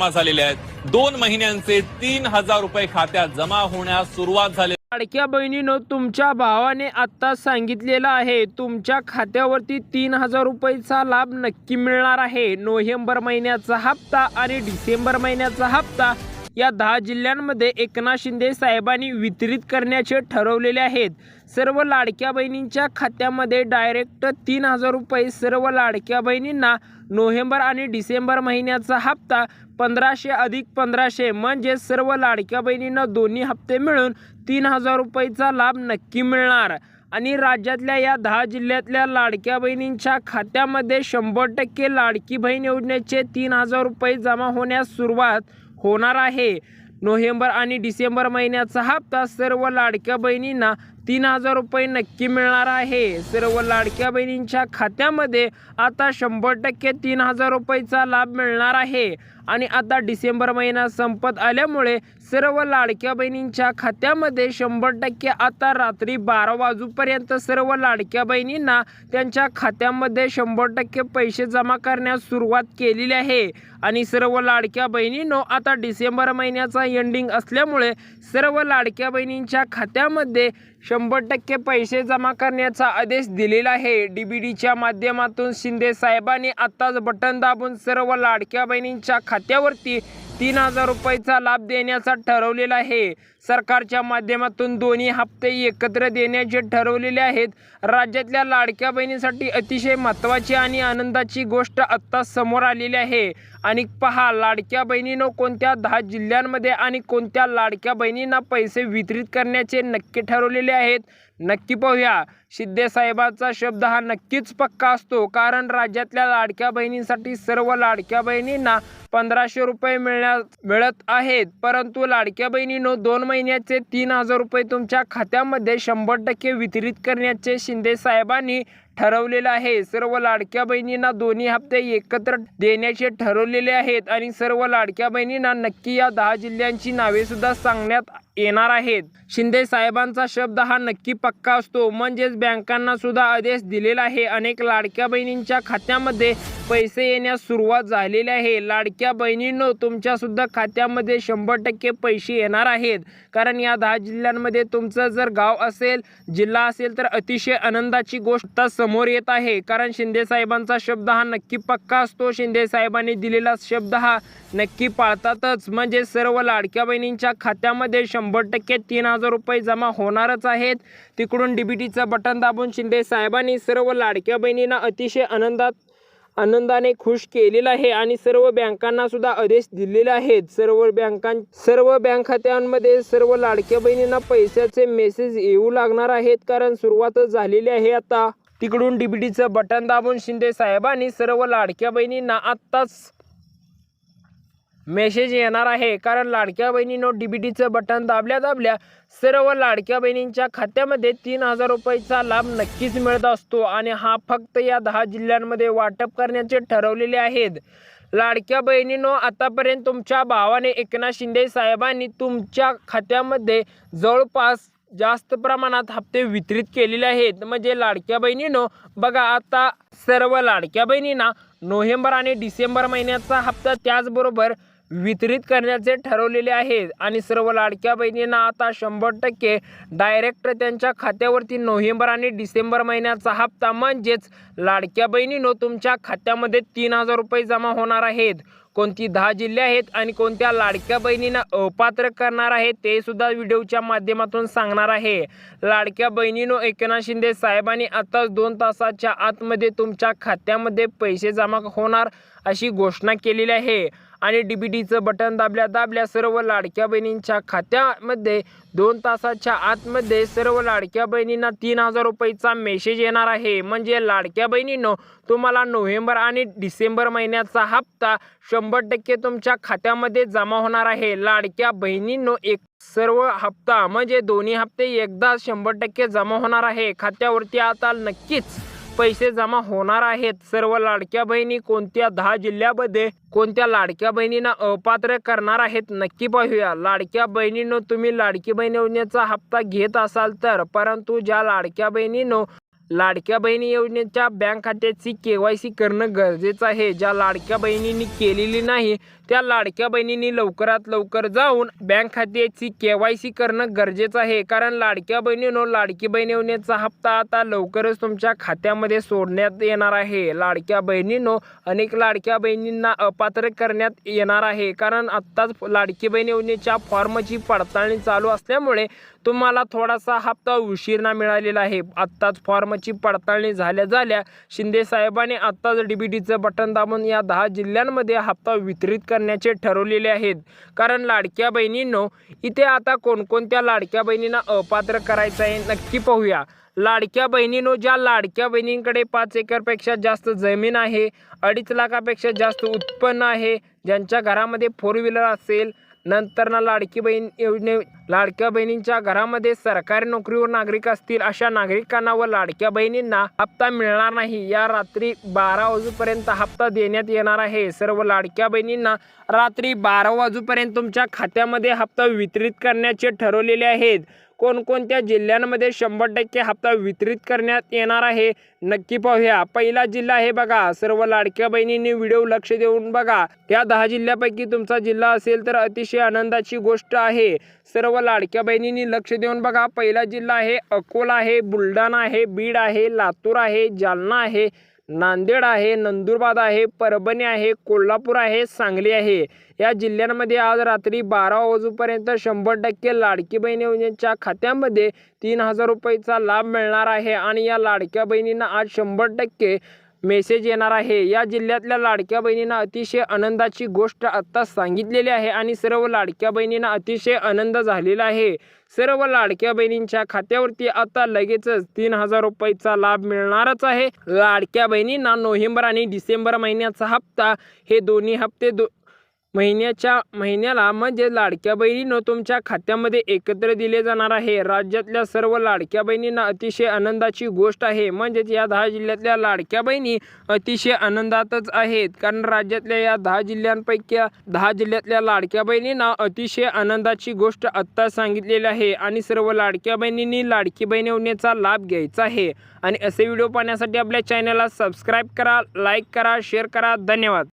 जमा झालेले आहेत. दोन महिन्यांचे तीन हजार रुपये खात्यात जमा होण्यास सुरुवात झाली लाडक्या बहिणीनं तुमच्या भावाने आत्ता सांगितलेलं आहे तुमच्या खात्यावरती तीन हजार रुपयेचा लाभ नक्की मिळणार आहे. नोव्हेंबर महिन्याचा हप्ता आणि डिसेंबर महिन्याचा हप्ता या दहा जिल्ह्यांमध्ये एकनाथ शिंदे साहेबांनी वितरित करण्याचे ठरवलेले आहेत. सर्व लाडक्या बहिणींच्या खात्यामध्ये डायरेक्ट तीन हजार रुपये सर्व लाडक्या बहिणींना नोव्हेंबर आणि डिसेंबर महिन्याचा हप्ता पंधराशे अधिक पंधराशे म्हणजे सर्व लाडक्या बहिणींना दोन्ही हप्ते मिळून तीन हजार रुपयेचा लाभ नक्की मिळणार. आणि राज्यातल्या या दहा जिल्ह्यातल्या लाडक्या बहिणींच्या खात्यामध्ये शंभर टक्के लाडकी बहीण योजनेचे तीन हजार रुपये जमा होण्यास सुरुवात होणार आहे. नोव्हेंबर आणि डिसेंबर महिन्याचा हप्ता सर्व लाडक्या बहिणींना तीन हजार रुपये नक्की मिळणार आहे. सर्व लाडक्या बहिणींच्या खात्यामध्ये आता शंभर टक्के तीन हजार रुपयेचा लाभ मिळणार आहे. आणि आता डिसेंबर महिना संपत आल्यामुळे सर्व लाडक्या बहिणींच्या खात्यामध्ये शंभर टक्के आता रात्री बारा वाजूपर्यंत सर्व लाडक्या बहिणींना त्यांच्या खात्यामध्ये शंभर टक्के पैसे जमा करण्यास सुरुवात केलेली आहे. आणि सर्व लाडक्या बहिणींनो आता डिसेंबर महिन्याचा एंडिंग असल्यामुळे सर्व लाडक्या बहिणींच्या खात्यामध्ये शंभर टक्के पैसे जमा करण्याचा आदेश दिलेला आहे. डी बी डीच्या माध्यमातून शिंदे साहेबांनी आत्ताच बटन दाबून सर्व लाडक्या बहिणींच्या खात्यावरती तीन हजार रुपयाचा लाभ देण्याचा ठरवलेला आहे. सरकारच्या माध्यमातून दोन्ही हप्ते एकत्र देण्याचे ठरवलेले आहेत. राज्यातल्या लाडक्या बहिणीसाठी अतिशय महत्त्वाची आणि आनंदाची गोष्ट आत्ता समोर आलेली आहे. आणि पहा लाडक्या बहिणीनं कोणत्या दहा जिल्ह्यांमध्ये आणि कोणत्या लाडक्या बहिणींना पैसे वितरित करण्याचे नक्की ठरवलेले आहेत? नक्की पाहूया. सिद्धेसाहेबाचा शब्द हा नक्कीच पक्का असतो. कारण राज्यातल्या लाडक्या बहिणींसाठी सर्व लाडक्या बहिणींना पंधराशे रुपये मिळण्या मिळत आहेत. परंतु लाडक्या बहिणीनं दोन महिन्याचे तीन हजार रुपये तुमच्या खात्यामध्ये शंभर टक्के वितरित करण्याचे शिंदे साहेबांनी ठरवलेलं आहे. सर्व लाडक्या बहिणींना दोन्ही हप्ते एकत्र देण्याचे ठरवलेले आहेत आणि सर्व लाडक्या बहिणींना नक्की या दहा जिल्ह्यांची नावे सुद्धा सांगण्यात येणार आहेत. शिंदे साहेबांचा शब्द हा नक्की पक्का असतो. म्हणजेच बँकांना सुद्धा आदेश दिलेला आहे. अनेक लाडक्या बहिणींच्या खात्यामध्ये पैसे येण्यास सुरुवात झालेली आहे. लाडक्या बहिणींनो तुमच्यासुद्धा खात्यामध्ये शंभर टक्के पैसे येणार आहेत. कारण या दहा जिल्ह्यांमध्ये तुमचं जर गाव असेल जिल्हा असेल तर अतिशय आनंदाची गोष्ट समोर येत आहे. कारण शिंदे साहेबांचा शब्द हा नक्की पक्का असतो. शिंदे साहेबांनी दिलेला शब्द हा नक्की पाळतातच. म्हणजे सर्व लाडक्या बहिणींच्या खात्यामध्ये शंभर टक्के तीन हजार रुपये जमा होणारच आहेत. तिकडून डीबीटीचं बटन दाबून शिंदे साहेबांनी सर्व लाडक्या बहिणींना अतिशय आनंदात आनंदाने खुश केलेला आहे आणि सर्व बँकांना सुद्धा आदेश दिलेले आहेत. सर्व बँकां सर्व बँक खात्यांमध्ये सर्व लाडक्या बहिणींना पैशाचे मेसेज येऊ लागणार आहेत कारण सुरुवातच झालेली आहे आता. तिकडून डीबीटीचं बटन दाबून शिंदे साहेबांनी सर्व लाडक्या बहिणींना आत्ताच मेसेज येणार आहे. कारण लाडक्या बहिणींनो डी बी डीचं बटन दाबल्या दाबल्या सर्व लाडक्या बहिणींच्या खात्यामध्ये तीन हजार रुपयाचा लाभ नक्कीच मिळत असतो आणि हा फक्त या दहा जिल्ह्यांमध्ये वाटप करण्याचे ठरवलेले आहेत. लाडक्या बहिणीनो आतापर्यंत तुमच्या भावाने एकनाथ शिंदे साहेबांनी तुमच्या खात्यामध्ये जवळपास जास्त प्रमाणात हप्ते वितरित केलेले आहेत. म्हणजे लाडक्या बहिणीनो बघा आता सर्व लाडक्या बहिणींना नोव्हेंबर आणि डिसेंबर महिन्याचा हप्ता त्याचबरोबर वितरित करण्याचे ठरवलेले आहे आणि सर्व लाडक्या बहिणींना आता शंभर टक्के डायरेक्ट त्यांच्या खात्यावरती नोव्हेंबर आणि डिसेंबर महिन्याचा हप्ता म्हणजेच लाडक्या बहिणीनो तुमच्या खात्यामध्ये तीन हजार रुपये जमा होणार आहेत. कोणती दहा जिल्हे आहेत आणि कोणत्या लाडक्या बहिणींना अपात्र करणार आहे ते सुद्धा व्हिडिओच्या माध्यमातून सांगणार आहे. लाडक्या बहिणीनो एकनाथ शिंदे साहेबांनी आताच दोन तासाच्या आतमध्ये तुमच्या खात्यामध्ये पैसे जमा होणार अशी घोषणा केलेली आहे. आणि डी बी डीचं बटन दाबल्या दाबल्या सर्व लाडक्या बहिणींच्या खात्यामध्ये दोन तासाच्या आतमध्ये सर्व लाडक्या बहिणींना तीन हजार रुपयेचा मेसेज येणार आहे. म्हणजे लाडक्या बहिणींनो तुम्हाला नोव्हेंबर आणि डिसेंबर महिन्याचा हप्ता शंभर टक्के तुमच्या खात्यामध्ये जमा होणार आहे. लाडक्या बहिणींनो एक सर्व हप्ता म्हणजे दोन्ही हप्ते एकदा शंभर टक्के जमा होणार आहे. खात्यावरती आता नक्कीच पैसे जमा होणार आहेत. सर्व लाडक्या बहिणी कोणत्या दहा जिल्ह्यामध्ये कोणत्या लाडक्या बहिणींना अपात्र करणार आहेत नक्की पाहूया. लाडक्या बहिणीनं तुम्ही लाडकी बहीण योजनेचा हप्ता घेत असाल तर परंतु ज्या लाडक्या बहिणींनो लाडक्या बहिणी योजनेच्या बँक खात्याची के वाय सी करणं गरजेचं आहे. ज्या लाडक्या बहिणींनी केलेली नाही त्या लाडक्या बहिणींनी लवकरात लवकर जाऊन बँक खात्याची के वाय सी करणं गरजेचं आहे. कारण लाडक्या बहिणीनो लाडकी बहीण योजनेचा हप्ता आता लवकरच तुमच्या खात्यामध्ये सोडण्यात येणार आहे. लाडक्या बहिणींनो अनेक लाडक्या बहिणींना अपात्र करण्यात येणार आहे. कारण आत्ताच लाडकी बहीण योजनेच्या फॉर्मची पडताळणी चालू असल्यामुळे तुम्हाला थोडासा हप्ता उशीरना मिळालेला आहे. आत्ताच फॉर्म कामाची पडताळणी झाल्या झाल्या शिंदे साहेबांनी आत्ताच डीबीटीचं बटन दाबून या दहा जिल्ह्यांमध्ये हप्ता वितरित करण्याचे ठरवलेले आहेत. कारण लाडक्या बहिणींनो इथे आता कोणकोणत्या लाडक्या बहिणींना अपात्र करायचं आहे नक्की पाहूया. लाडक्या बहिणीनो ज्या लाडक्या बहिणींकडे पाच एकरपेक्षा जास्त जमीन आहे अडीच लाखापेक्षा जास्त उत्पन्न आहे ज्यांच्या घरामध्ये फोर व्हीलर असेल नंतर ना लाडकी बहीण योजने लाडक्या बहिणींच्या घरामध्ये सरकारी नोकरीवर नागरिक असतील अशा नागरिकांना व लाडक्या बहिणींना हप्ता मिळणार नाही. या रात्री बारा वाजूपर्यंत हप्ता देण्यात येणार आहे. सर्व लाडक्या बहिणींना रात्री बारा वाजूपर्यंत तुमच्या खात्यामध्ये हप्ता वितरित करण्याचे ठरवलेले आहेत. कोणकोणत्या जिल्ह्यांमध्ये शंभर टक्के हप्ता वितरित करण्यात येणार आहे? नक्की पाहूया. पहिला जिल्हा आहे बघा. सर्व लाडक्या बहिणींनी व्हिडिओ लक्ष देऊन बघा. या दहा जिल्ह्यापैकी तुमचा जिल्हा असेल तर अतिशय आनंदाची गोष्ट आहे. सर्व लाडक्या बहिणींनी लक्ष देऊन बघा. पहिला जिल्हा आहे अकोला आहे बुलढाणा आहे बीड आहे लातूर आहे जालना आहे. नांदेड आहे नंदुरबार आहे परभणी आहे कोल्हापूर आहे सांगली आहे. या जिल्ह्यांमध्ये आज रात्री बारा वाजूपर्यंत शंभर टक्के लाडकी बहीण योजनेच्या खात्यामध्ये तीन हजार रुपयेचा लाभ मिळणार आहे आणि या लाडक्या बहिणींना आज शंभर टक्के मेसेज येणार आहे. या जिल्ह्यातल्या लाडक्या बहिणींना अतिशय आनंदाची गोष्ट आत्ता सांगितलेली आहे आणि सर्व लाडक्या बहिणींना अतिशय आनंद झालेला आहे. सर्व लाडक्या बहिणींच्या खात्यावरती आता लगेचच तीन हजार रुपयाचा लाभ मिळणारच आहे. लाडक्या बहिणींना नोव्हेंबर आणि डिसेंबर महिन्याचा हप्ता हे दोन्ही हप्ते दो महिन्याच्या महिन्याला म्हणजे लाडक्या बहिणीनं तुमच्या खात्यामध्ये एकत्र दिले जाणार आहे. राज्यातल्या सर्व लाडक्या बहिणींना अतिशय आनंदाची गोष्ट आहे. म्हणजेच या दहा जिल्ह्यातल्या लाडक्या बहिणी अतिशय आनंदातच आहेत. कारण राज्यातल्या या दहा जिल्ह्यांपैकी दहा जिल्ह्यातल्या लाडक्या बहिणींना अतिशय आनंदाची गोष्ट आत्ता सांगितलेली आहे. आणि सर्व लाडक्या बहिणींनी लाडकी बहिणी होण्याचा लाभ घ्यायचा आहे. आणि असे व्हिडिओ पाहण्यासाठी आपल्या चॅनलला सबस्क्राईब करा लाईक करा शेअर करा. धन्यवाद.